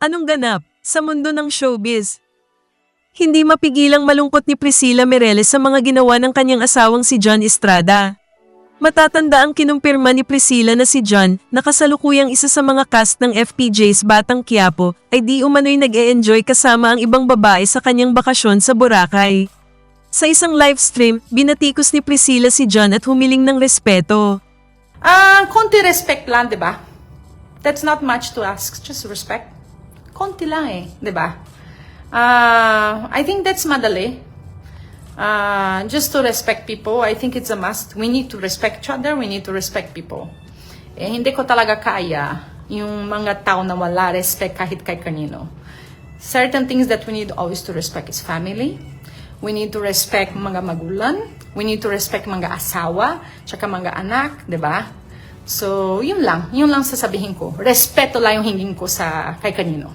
Anong ganap sa mundo ng showbiz? Hindi mapigilang malungkot ni Priscilla Mireles sa mga ginawa ng kanyang asawang si John Estrada. Matatanda ang kinumpirma ni Priscilla na si John, na kasalukuyang isa sa mga cast ng FPJ's Batang Quiapo, ay di umano'y nag-e-enjoy kasama ang ibang babae sa kanyang bakasyon sa Boracay. Sa isang live stream, binatikos ni Priscilla si John at humiling ng respeto. Ah, konti respect lang, di ba? That's not much to ask, just respect. Konti lang eh, di ba? Ah, I think that's madali. Ah, just to respect people, I think it's a must. We need to respect each other, we need to respect people. Eh, hindi ko talaga kaya yung mga tao na wala respect kahit kay kanino. Certain things that we need always to respect is family. We need to respect mga magulang. We need to respect mga asawa, tsaka mga anak, di ba? So, yun lang. Yun lang sasabihin ko. Respeto lang yung hingin ko sa kay kanino.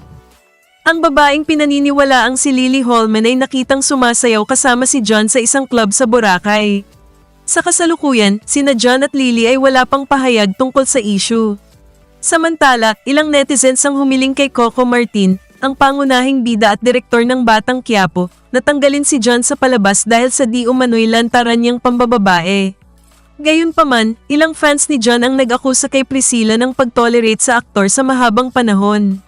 Ang babaeng pinaniniwala ang si Lily Holman ay nakitang sumasayaw kasama si John sa isang club sa Boracay. Sa kasalukuyan, sina John at Lily ay wala pang pahayag tungkol sa issue. Samantala, ilang netizens ang humiling kay Coco Martin, ang pangunahing bida at direktor ng Batang Quiapo, natanggalin si John sa palabas dahil sa di umano'y lantaran niyang pambababae. Gayunpaman, ilang fans ni John ang nag-akusa kay Priscilla ng pag-tolerate sa aktor sa mahabang panahon.